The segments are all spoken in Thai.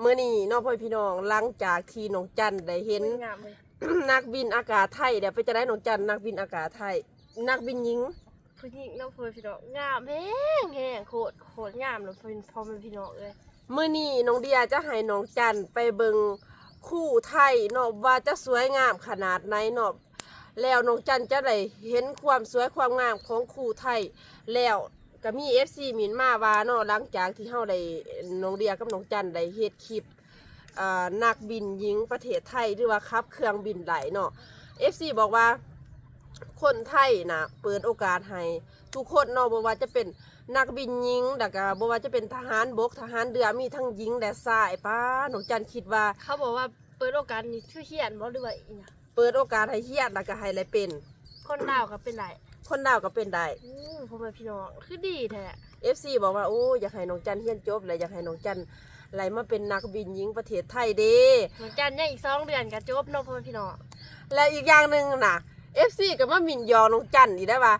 เมื่อนี้น้องพ่อพี่น้องหลังจากที่น้องจันได้เห็น งามเลยนักบินอากาศไทยเดี๋ยวไปจะได้น้องจันนักบินอากาศไทย นักบินหญิง ผู้หญิงน้องพ่อพี่น้องงามแห้งแห้งโคตรโคตรงามเลยพ่อนพ่อแม่พี่น้องเลยเมื่อนี้น้องเดียจะให้น้องจันไปเบิงคู่ไทยเนาะว่าจะสวยงามขนาดไหนเนาะแล้วน้องจันจะได้เห็นความสวยความงามของคู่ไทย แล้ว ก็มี FC มินมาว่าเนาะหลังจากที่เฮาได้น้องเดียกับน้องจันได้เฮ็ดคลิปอ่านักบินหญิงประเทศไทยหรือว่าขับเครื่องบินไหลเนาะ FC บอกว่าคนไทยนะเปิดโอกาสให้ทุกคนเนาะบ่ว่าจะเป็นนักบินหญิงแล้วก็บ่ว่าจะเป็นทหารบกทหารเรือมีทั้งหญิงและชายป้าน้องจันคิดว่า เขาบอกว่าเปิดโอกาสนี่ชื่อเฮียนบ่หรือว่าอีหยังเปิดโอกาสให้เฮียดแล้วก็ให้อะไรเป็น คนลาวก็เป็นไร คนดาวก็เป็นได้อือพ่อแม่พี่น้องคือดีแท้ FC บอกว่าโอ้อยากให้น้องจันเฮียนจบและอยากให้น้องจันไหลมาเป็นนักบินหญิงประเทศไทยเด้เหมือนกันเนี่ยอีกสองเดือนก็จบเน้องพ่อแม่พี่น้องและอีกอย่างหนึ่งน่ะ FC ก็มาหมิ่นยอน้องจันอีกได้ว่า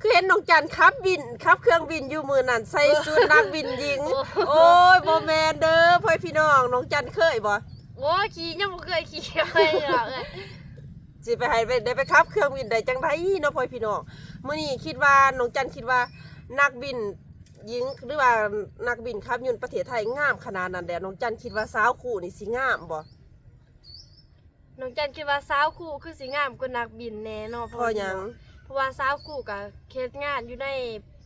คือเห็นน้องจันขับบินขับเครื่องบินอยู่มือนั่นใส่ชุดนักบินหญิง โอ้ยโบแมนเด้อพ่อพี่น้องน้องจันเคยบ่โอ้ยขี่ยังบ่เคยขี่เลยหรอกเอ้ย สิไปให้ไปได้ไปขับ เครื่องบินได้จังไดเนาะพ่อพี่น้องมื้อนี้คิดว่าน้องจันคิดว่านักบินหญิงหรือว่านักบินขับยนต์ประเทศไทยงามขนาดนั้นแหละน้องจันคิดว่าสาวคู่นี่สิงามบ่น้องจันคิดว่าสาวคู่คือสิงามกว่านักบินแน่เนาะเพอหยังเพราะว่าสาวคู่กับเคสงานอยู่ใน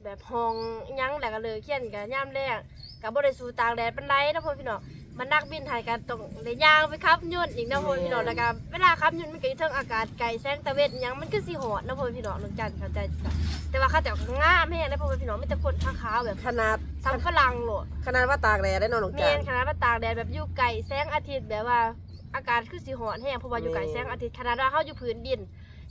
แบบห้องหยังแหละก็เลยเขียนกับย่ามแรกกับบ่ได้สู่ตากแดดปานใดนะพ่อพี่น้อง มันนักบินไทยกันต้องได้ย่างไปขับยนต์อีกนะพ่อพี่น้องแล้วก็เวลาขับยนต์มันก็อยู่เทิงอากาศไกลแสงตะเวนหยังมันก็สิหอดนะพ่อพี่น้องน้องจันเข้าใจจ้ะแต่ว่าเขาเจะงามแม่นะพ่อพี่น้องมีแต่คนขาวๆแบบขนาดซ้ำฝรั่งโหลดขนาดว่าตากแดดได้เนาะน้องแม่จันนขนาดว่าตากแดดแบบอยู่ไกลแสงอาทิตย์แบบว่าอากาศคือสิหอนแห้งเพราะว่าอยู่ไกลแม่นแสงอาทิตย์ขนาดว่าเขาอยู่พื้นดิน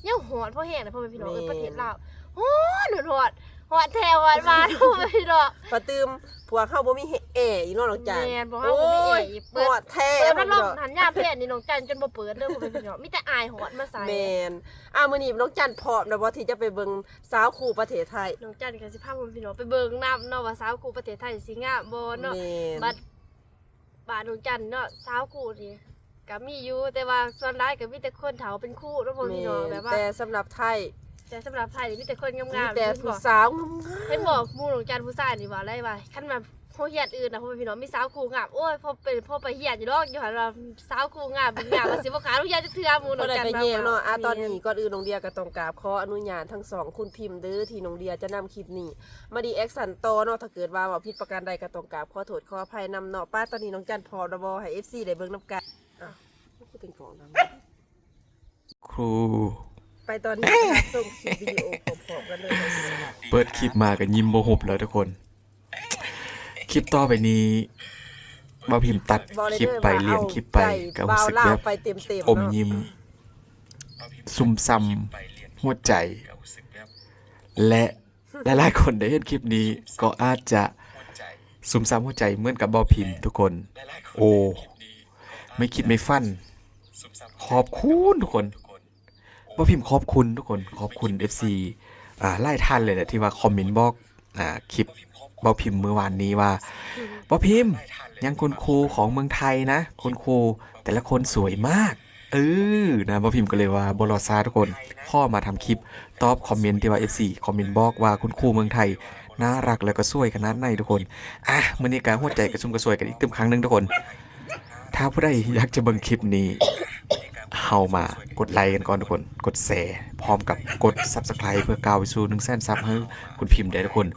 ยังหอนเพราะแห้งนะพ่อแม่พี่น้องเออแม่นประเทศลาวหอนหอน หอนแทหอนมาพ่อแม่พี่น้องพอตื่มผัวเข้าบ่มีแอร์อีกเนาะน้องจันแม่นบ่เฮาบ่มีแอร์อีกเปิโอ้ดยฮอดแท้เปิดพ่พัอดลพี่มน้องหันยามเพศนี่น้องจันจนบ่เปิดเด้อพ่อแม่พี่น้องมีแต่อายหอนมาใส่แมนอ่ามื้อนี้น้องจันพร้อมนะบ่ที่จะไปเบิ่งสาวคู่ประเทศไทยน้องจันก็สิพาพ่อแม่พี่น้องไปเบิ่งน้ำเนาะว่าสาวกูประเทศไทยสิงามบ่เนาะแมนบัดบาดน้องจันเนาะสาวกูนี่ก็มีอยู่แต่ว่าส่วนร้ายก็มีแต่คนเฒ่าเป็นคู่เนาะพ่อแม่พี่น้องแบบว่าแต่สำหรับไทย แต่สำหรับไทยนี่มีแต่คนงามมีๆแต่เห็นผู้บอกสาวเห็นบอกหมู่ของจันทร์ผู้ชายนี่ว่าอะไรวะขั้นมาพ่อเฮียนอื่นนะพ่อพี่น้องมีสาวคูงามโอ้ยพ่อเป็นพ่อไปเฮียนอยู่ดอกอยู่หันว่าสาวคูงามเป็นงามว่าสิบ่ขาลูกยาจะเทื่อหมู่บ่น้องได้จันไปทร์แย่งเนาะอะตอนแม่นี้ก่อนอื่นน้องเดียก็ต้องกราบขออนุญาตทั้งสองคุณพิมพ์เด้อที่น้องเดียจะนำคลิปนี้ มาดีแอคสันโตเนาะถ้าเกิดว่าเว่าผิดประการใดก็ต้องกราบขอโทษขออภัยนำเนาะป้าตอนนี้น้องจันพร้อมแล้วบ่ให้ FC ได้เบิ่งนํกันอะคือเป็นของดังครู ไปตอนนี้นะคะส่งคลิปวิดีโอพร้อมๆกันเลยเปิดคลิปมากันยิ้มโมหบแล้วทุกคน คลิปต่อไปนี้มาพิมพ์ตัดบอกเลยคลิปเด้อไปว่าเรียนอาคลิปไปใจก็บ่ารู้วสึกลาแบวบไปเต็มๆอมเนาะยิ้ม ซุ่มซ้ำหัวใจ และหลายๆคนได้เห็นคลิปนี้ ก็อาจจะซุ่มซ้ำหัวใจเหมือนกับบอพิมพ์ทุกคน โอ้ ไม่คิดไม่ฟัน ขอบคุณทุกคน บอพิมพ์ขอบคุณทุกคนขอบคุณ FC อ่าไล่ท่านเลยแหละที่ว่าคอมเมนต์บอกอ่าคลิปบอพิมพ์เมื่อวานนี้ว่าบอพิมพ์ยังคุณครูของเมืองไทยนะคุณครูแต่ละคนสวยมากเออนะบอพิมพ์ก็เลยว่าบรอซาทุกคนข้อมาทำคลิปตอบคอมเมนต์ที่ว่า FC คอมเมนต์บอกว่าคุณครูเมืองไทยน่ารักแล้วก็สวยขนาดไหนทุกคนอะมื้อนี้การหัวใจกระชุ่มกระซวยกันอีกตึมครั้งหนึงทุกคน ถ้าผู้ใดอยากจะเบิ่งคลิปนี้ เฮามากดไลค์กันก่อนทุกคน กดแชร์พร้อมกับกด Subscribe เพื่อก้าวไปสู่1 0 0 0 0 0ซับให้คุณพิมพ์ได้ทุกคน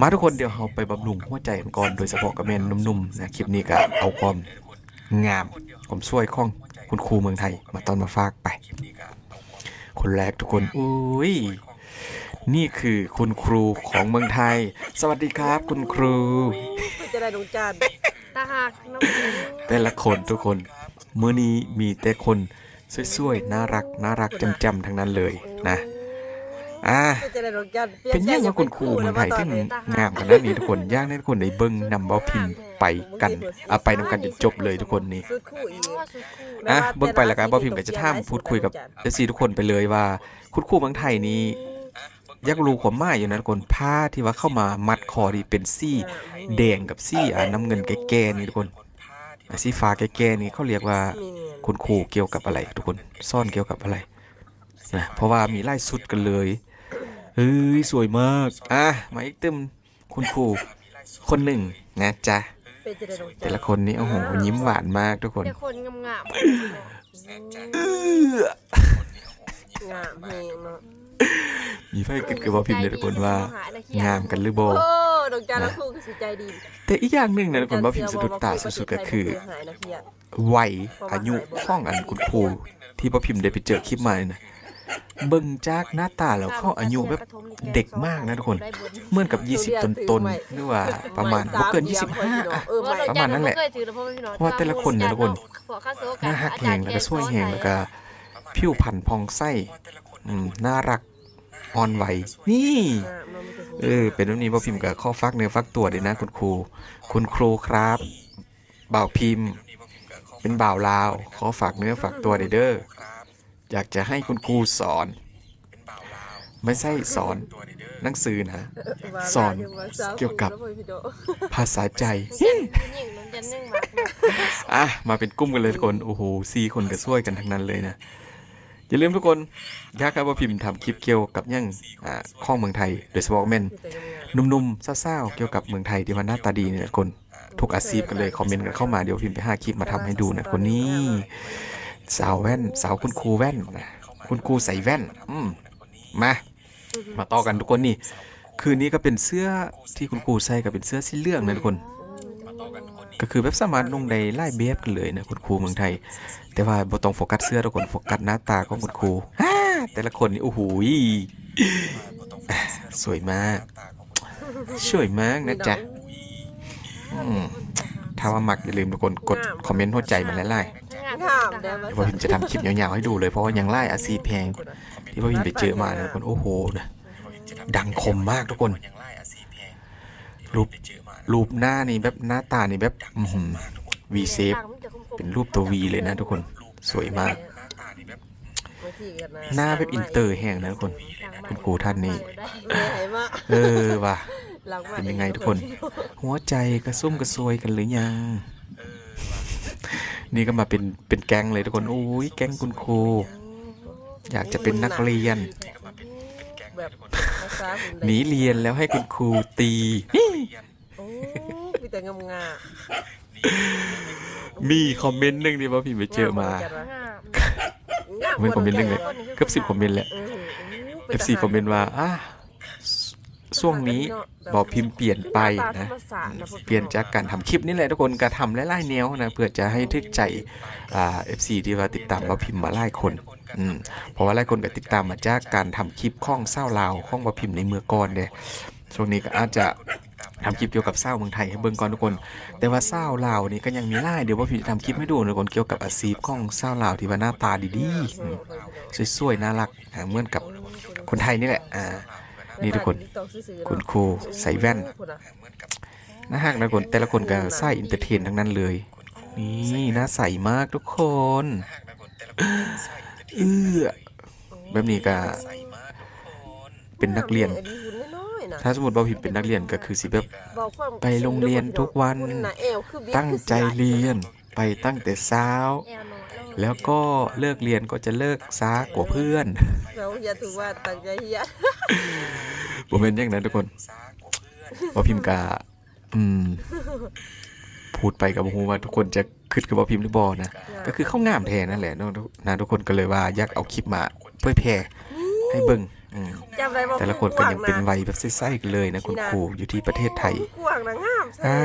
มาทุกคนเดี๋ยวเฮาไปบำรุงหัวใจกันก่อนโดยเฉพาะกับแม่นนุ่มๆนะคลิปนี้ก็เอาความงามความสวยของคุณครูเมืองไทย มาตอนมาฝากไป คนแรกทุกคนอุ้ยนี่คือคุณครูของเมืองไทย สวัสดีครับ คุณครูเพื่อจะได้น้องจันตาหักน้องจันทร์แต่ละคนทุกคนมื้อนี้มีแต่คน สวยๆ น่ารัก น่ารักจำๆทั้งนั้นเลยนะ อ่าเพื่อจะได้น้องจันเป็นยังไงคุณครูเมืองไทยที่งามขนาดนี้ทุกคนย่างให้ทุกคนได้เบิ่งนำเบาพิมพ์ไปกันเอาไปนำกันจนจบเลยทุกคนนี่สุดคู่อีกว่าสุดคู่อะเบิ่งไปแล้วกันเบาพิมพ์ก็จะท่ามพูดคุยกับเอซีทุกคนไปเลยว่า คุณครูเมืองไทยนี้อยักรู้ความหมายอยู่นะทุกคนผ้าที่ว่าเข้ามามัดคอที่เป็นซี่แดงกับซี่อ่าน้ำเงินแก่ๆนี่ทุกคนอะ สีฟ้าแก่ๆนี่เขาเรียกว่าแม่นคุณครูเกี่ยวกับอะไรทุกคนซ่อนเกี่ยวกับอะไรนะเพราะว่ามีไล่สุดกันเลยเฮ้ยสวยมากอะมาอีกตึมคุณครูคนหนึ่งนะจ๊ะเป็นจะได้น้องจันแต่ละคนนี่โอ้โหยิ้มหวานมากทุกคนแต่คนงามเอองามเพลงเนาะมีไฟกึดกับว่าพิมพ์เลยทุกคนว่างามกันหรือบ่โอ้ ดอกจันแล้วครูคือสิใจดีแต่อีกอย่างหนึ่งนะทุกคนว่าพิมพ์สะดุดตาสุดๆก็คือหายนะพี่อะวัยอายุข้องอันคุณครูที่พ่อพิมพ์ได้ไปเจอคลิปมาเนี่ยนะเบิ่งจากหน้าตาแล้วเข้าอายุแบบเด็กมากนะทุกคนเหมือนกับ 20 ต้นๆหรือว่าประมาณบ่เกิน 25อะเออไม่ประมาณนั้นแหละเคยถือแล้วพ่อพี่น้องเพราะว่าแต่ละคนเนี่ยทุกคนพวกข้าวโซหน้าหักแหงแล้วก็ช่วยแหงแล้วก็ผิวพรรณพองไส้อืมน่ารักอ่อนไหวนี่ เออ เป็นแบบนี้พ่อพิมพ์กับข้อฟักเนื้อฟักตัวเลยนะคุณครู คุณครูครับบ่าวพิมพ์ เป็นบ่าวลาว ขอฝากเนื้อฝากตัวเด้อเด้ออยากจะให้คุณครูสอน ไม่ใช่สอนหนังสือนะ สอนเกี่ยวกับภาษาใจยิ่งยิ่งมันจะนึ่งมากอะ มาเป็นกลุ่มกันเลยทุกคน โอ้โหสี่คนก็ช่วยกันทั้งนั้นเลยนะ อย่าลืมทุกคนยากให้ว่าพิมพ์ทำคลิปเกี่ยวกับยังอ่าข้องเมืองไทย โดยเฉพาะแม่นนุ่มๆเศร้าๆเกี่ยวกับเมืองไทยที่ว่าหน้าตาดีเนี่ยคนทุกอาชีพกันเลยคอมเมนต์กันเข้ามาเดี๋ยวพิมพ์ไปห้าคลิปมาทำให้ดูนะคนนี้สาวแว่น สาวคุณครูแว่นนะคุณครูใส่แว่น อืมมามาต่อกันทุกคนนี่คืนนี้ก็เป็นเสื้อที่คุณครูใส่ก็เป็นเสื้อสีเหลืองนะทุกคน ก็คือแบบสามารถนุ่งในไล่เบียบกันเลยนะคุณครูเมืองไทย แต่ว่าบ่ต้องโฟกัสเสื้อทุกคนโฟกัสหน้าตาของคุณครูแต่ละคนนี่โอ้โหสวยมากสวยมากนะจ๊ะถ้าว่ามักอย่าลืมทุกคนกดคอมเมนต์หัวใจมาไล่ๆเดี๋ยวพ่อพิมพ์จะทำคลิปยาวๆให้ดูเลยเพราะว่ายังไล่อาซีแพง ที่พ่อพิมพ์ไปเจอมาทุกคนโอ้โหนะดังคมมากทุกคนรูป รูปหน้านี่แบบหน้าตานี่แบบวีเซฟเป็นรูปตัววีเลยนะทุกคนสวยมาก หน้าแบบอินเตอร์แห้งนะทุกคนคุณครูท่านนี้เหนื่อยมากเออว่ะหลังมาเป็นยังไงทุกคน หัวใจกระซุ่มกระซวยกันหรือยังนี่ก็มาเป็นเป็นแก๊งเลยทุกคนโอ้ยแก๊งคุณครูอยากจะเป็นนักเรียนแบบภาษาผมหนีเรียนแล้วให้คุณครูตีโอ้ มีแต่งามงามมีคอมเมนต์หนึ่งที่ว่าพี่ไปเจอมาเว้นคอมเมนต์หนึ่งเลยเกือบสิบคอมเมนต์แหละ FC คอมเมนต์ว่าอะช่วงนี้บอกพิมพ์เปลี่ยนไปนะ เปลี่ยนจากการทำคลิปนี่แหละทุกคนการทำไล่ๆแนวนะเพื่อจะให้ทึกใจอ่า FC ที่ว่าติดตามเราพิมพ์มาไล่คนอืมเพราะว่าไล่คนก็ติดตามมาจากการทำคลิปข้องเศร้าลาวข้องว่าพิมพ์ในเมื่อก่อนเด้ช่วงนี้ก็อาจจะ ทำคลิปเกี่ยวกับเศร้าเมืองไทยให้เบิ่งก่อนทุกคน แต่ว่าเศร้าลาวนี่ก็ยังมีไล่เดี๋ยวว่าพิมพ์จะทำคลิปให้ดูนะทุกคนเกี่ยวกับอาชีพข้องเศร้าลาวที่ว่าหน้าตาดีๆสวยๆน่ารักเหมือนกับคนไทยนี่แหละอ่านี่ทุกคนคุณครูใส่แว่นน่าฮักนะคนแต่ละคนก็ใส่อินเตอร์เทนทั้งนั้นเลยนี่น่าใสมากทุกคนเออแบบนี้ก็เป็นนักเรียน ถ้าสมมติว่าพิมเป็นนักเรียนก็คือสิแบบไปโรงเรียนทุกวันตั้งใจเรียนไปตั้งแต่เช้า แล้วก็เลิกเรียนก็จะเลิกช้ากว่าเพื่อนเราอย่าถือว่าตั้งใจเฮียผมเป็นอย่างนั้นทุกคนพอพิมพ์กาอืมพูดไปกับผมว่าทุกคนจะคิดกับว่าพิมพ์หรือบอนะ ก็คือเข้างามแทนนั่นแหละเนาะนะทุกคนก็เลยว่าอยากเอาคลิปมาเผยแพร่ให้เบิ่ง อืมจำได้ว่าแต่ละคนก็ยังเป็นวัยแบบไส้ๆกันเลยนะคุณครูอยู่ที่ประเทศไทยกว้างนะงามอ่า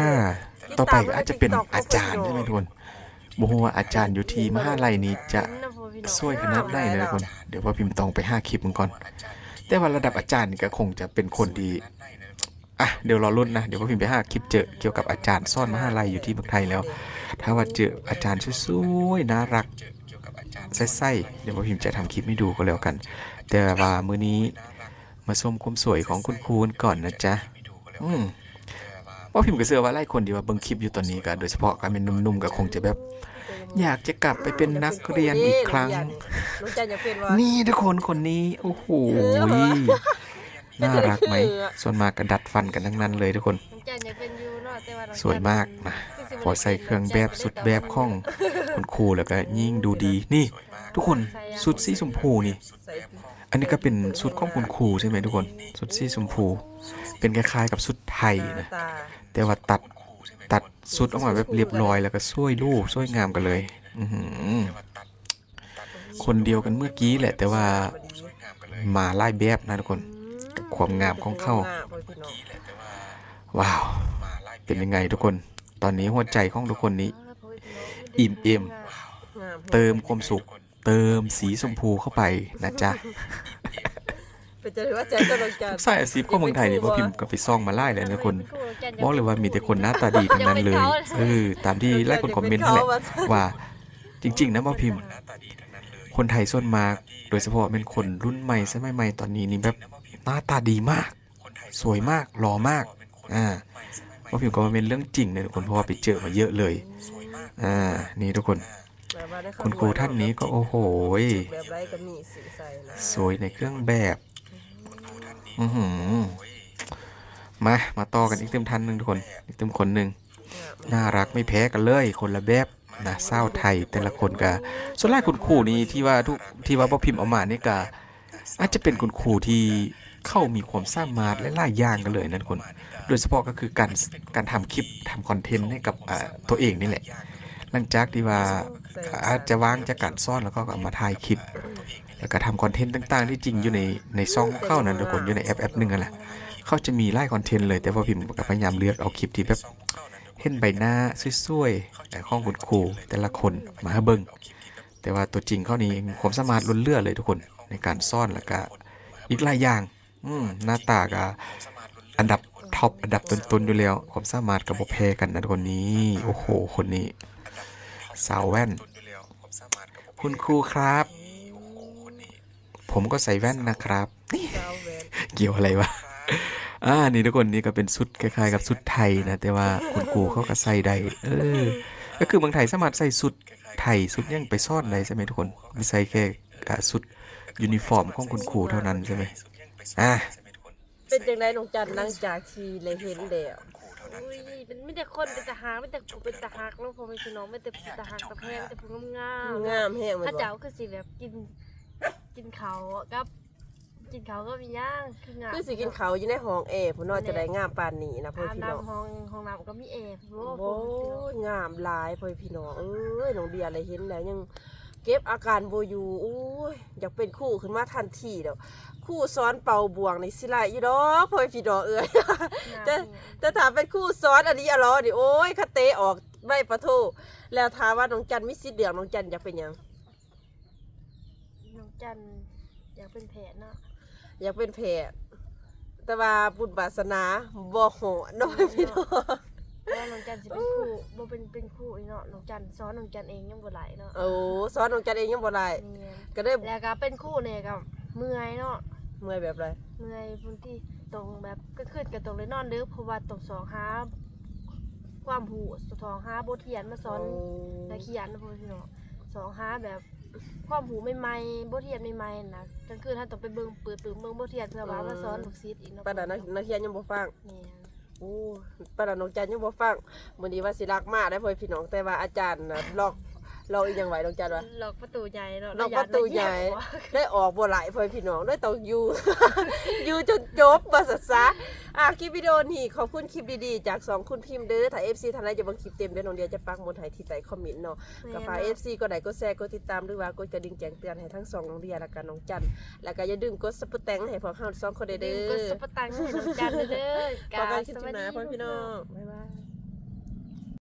ต่อไปก็อาจจะเป็นอาจารย์ใช่ไหมทุกคนบอกว่าอาจารย์อยู่ที่มหาลัยนี้จะช่วยขนาดไหนนะทุกคน เดี๋ยวว่าพิมพ์ต้องไปห้าคลิปมันก่อน แต่ว่าระดับอาจารย์นี่ก็คงจะเป็นคนดีอะเดี๋ยวรอรุ่นนะ เดี๋ยวว่าพิมพ์ไปห้าคลิปเจอเกี่ยวกับอาจารย์ซ่อนมหาลัยอยู่ที่เมืองไทยแล้ว ถ้าว่าเจออาจารย์สวยๆน่ารักไส้ๆเดี๋ยวว่าพิมพ์จะทำคลิปให้ดูก็แล้วกัน แต่ว่ามื้อนี้มาชมความสวยของคุณครูกันก่อนนะจ๊ะอืมว่าพิมพ์ก็เชื่อว่าหลายคนที่ว่าเบิ่งคลิปอยู่ตอนนี้ก็โดยเฉพาะการเป็นหนุ่มๆก็คงจะแบบ อยากจะกลับไปเป็นนักเรียนอีกครั้งน้องจันอยากเป็นว่านี่ทุกคนคนนี้โอ้โหน่ารักไหม ส่วนมากก็ดัดฟันกันทั้งนั้นเลยทุกคนน้องจันอยากเป็นยูเนาะแต่ว่าน้องจันสวยมากนะศึกษสิบ่พอใส่เครื่องแบบสุดแบบของคุณครูแล้วก็ยิ่งดูดีนี่ ทุกคนสุดสีชมพูนี่ใส่ อันนี้ก็เป็นสุดของคุณครูใช่ไหมทุกคนสุดสีชมพู เป็นคล้ายๆกับสุดไทยนะ แต่ว่าตัดตัดสุดออกมาแบบเรียบร้อยแล้วก็ช่วยรูปช่วยงามกันเลย อืคนเดียวกันเมื่อกี้แหละ แต่ว่ามาไล่แบบนะทุกคนกับความงามของเขางาว้าว เป็นยังไงทุกคน ตอนนี้หัวใจของทุกคนนี้ อิ่มเอ็มเติมความสุข เติมสีชมพูเข้าไปนะจ๊ะเป็นจะถือว่าใจตัวน้องจันใส่อาชีพของเมืองไทยนี่พอพิมพ์ก็ไปซ่องมาไล่เลยนะทุกคนบอกเลยว่ามีแต่คนหน้าตาดีทั้งนั้นเลยเออตามที่ไล่คนคอมเมนต์นั่นแหละว่าจริง ๆ นะบ่พิมพ์ คนไทยส่วนมาก โดยเฉพาะเป็นคนรุ่นใหม่สมัยใหม่ตอนนี้นี่แบบหน้าตาดีมาก สวยมากหล่อมากอ่าบ่พิมพ์ก็มาเป็นเรื่องจริงนะทุกคนเพราะว่าไปเจอมาเยอะเลยอ่านี่ทุกคน แบบว่าได้เข้าคุณครูท่านนี้ก็โอ้โหยแบบไรก็มีสีใส่นะสวยในเครื่องแบบอือหือมา มาต่อกันอีกเต็มทันหนึ่งทุกคน อีกเต็มคนหนึ่งน่ารักไม่แพ้กันเลย คนละแบบนะเศร้าวไทยแต่ละคนก็ส่วนแรกคุณครูนี่ที่ว่าทุกที่ว่าพ่อพิมพ์เอามานี่ก็อาจจะเป็นคุณครูที่เข้ามีความสามารถและหลายอย่างกันเลยนั่นคน โดยเฉพาะก็คือการการทำคลิปทำคอนเทนต์ให้กับอ่าตัวเองนี่แหละ หลังจากที่ว่า อาจจะว่างจากการซ่อนแล้วก็เอามาถ่ายคลิป แล้วก็ทำคอนเทนต์ต่าง ๆ ที่จริงอยู่ในในซองเข้านั้นทุกคนอยู่ในแอปแอปหนึ่งนั่นแหละเขาจะมีไล่คอนเทนต์เลย แต่ว่าพิมพ์ก็พยายามเลือกเอาคลิปที่แบบเห็นใบหน้าสวยๆแต่ข้องคุณครูแต่ละคนมาให้เบิ่งแต่ว่าตัวจริงเขานี่มีความสามารถล้นเลือเลยทุกคนในการซ่อนแล้วก็อีกหลายอย่างอืหน้าตาก็อันดับท็อปอันดับต้นๆอยู่แล้ว ความสามารถกับบแพกันนะคนนี้ โอ้โห คนนี้ สาวแว่น คุณครูครับ ผมก็ใส่แว่นนะครับนี่เจ้าแหวนเกี่ยวอะไรวะอ่านี่ทุกคนนี่ก็เป็นชุดคล้ายๆกับชุดไทยนะ แต่ว่าคุณครูเขาก็ใส่ได้เออ ก็คือเมืองไทยสามารถใส่ชุดไทยชุดยังไปซ่อนได้ใช่ไหมทุกคนไม่ใส่แค่อ่าชุดยูนิฟอร์มของคุณครูเท่านั้นใช่ไหมอ่าเป็นจังไดน้องจันหลังจากที่เลยเห็นแล้ว อุ้ยเป็นไม่แต่คนเป็นตาหากไม่แต่ผู้เป็นตาหากเนาะพ่อแม่พี่น้องไม่แต่ผู้ตาหากตาแพงแต่ผู้งามๆงามแห้งมันพระบ่เจ้าคือสิแบบกิน กินเขาวกับ กินเขาวก็มีย่างคืองามคือสิกินเขาวอยู่ในห้องแอร์พุ่นเนาะจะได้งามปานนี้นะพ่ออาบพี่น้อง น้ำห้องห้องน้ำก็มีแอร์โอ้โอ้ยงามหลายพ่อพี่น้องเอ้ยน้องเดียอะไรเห็นแล้วยัง เก็บอาการโบอยู่อู้ยอยากเป็นครู่ขึ้นมาทันทีเด้อครู่สอนเป่าบวงในสิไลอยู่ดอกพ่อพี่น้องเอ้ยจะแต่ถามเป็นครู่สอนอันนี้อะเหรอดิโอ้ยคาเตออกไม่ปะโทแล้วถามว่าน้องจันมีสิทธิ์เดืองน้องจันอยากเป็นหยังน้องจันอยากเป็นแผลเนาะอยากเป็นแพทย์แต่ว่าบุญบาสนาบ่โหดเน้อยพี่น้อง แล้วน้องจันสิเป็นครูบ่เป็นเป็นครูอีเนาะน้องจันสอนน้องจันเองยังบ่ไหลเนาะโอ้สอนน้องจันเองยังบ่ได้เนี่ยก็ได้แล้วก็เป็นครูเนี่ยก็เมื่อยเนาะเมื่อยแบบไรเมื่อยพื้นที่ตรงแบบก็ขึ้นกับตรงเลยนอนดึกเพราะว่าตรงสองหาความหูสองหาบทเรียนมาสอน นักเขียนนะพ่อพี่น้องสองห้าแบบความหูใหม่ๆบทเรียนใหม่ๆนะกลางคืนท่านต้องไปเบิ่งเปิดปืนเบิ่งบทเรียนเพื่อว่ามาสอนลูกศิษย์อีกเนาะปานนั้นนักนักเรียนยังบ่ฟัง แม่นโอ้ปานนั้นน้องจันยังบ่ฟังมื้อนี้ว่าสิรักมากได้อพ่อพี่น้องแต่ว่าอาจารย์น่ะล็อก ล็อกอีหยังไว้น้องจันว่าล็อกประตูใหญ่เนาะล็อกประตูใหญ่แล้วอย่ามาเหยียบหัวได้ออกบ่หลายพ่อพี่น้องได้ต้องอยู่ อยู่จนจบบ่สัสะอะคลิปวิดีโอนี้ขอบคุณคลิปดีๆ จากสองคุณพิมพ์เด้อถ้า FC ท่านใดจะเบิ่งคลิปเต็มเด้อน้องเดียจะปักหมุดให้ที่ใต้คอมเมนต์เนาะก็ฝาก FC กดไลค์กดแชร์กดติดตามหรือว่ากดกระดิ่งแจ้งเตือนให้ทั้งสองน้องเดียและก็น้องจันแล้วก็อย่าลืมกดซับสไครต์ให้พวกเราสองคนเด้อลืมกดซุปเปอร์ตังค์ให้น้องจันเด้อพบกันคลิปหน้าพ่อพี่น้อง บ๊าย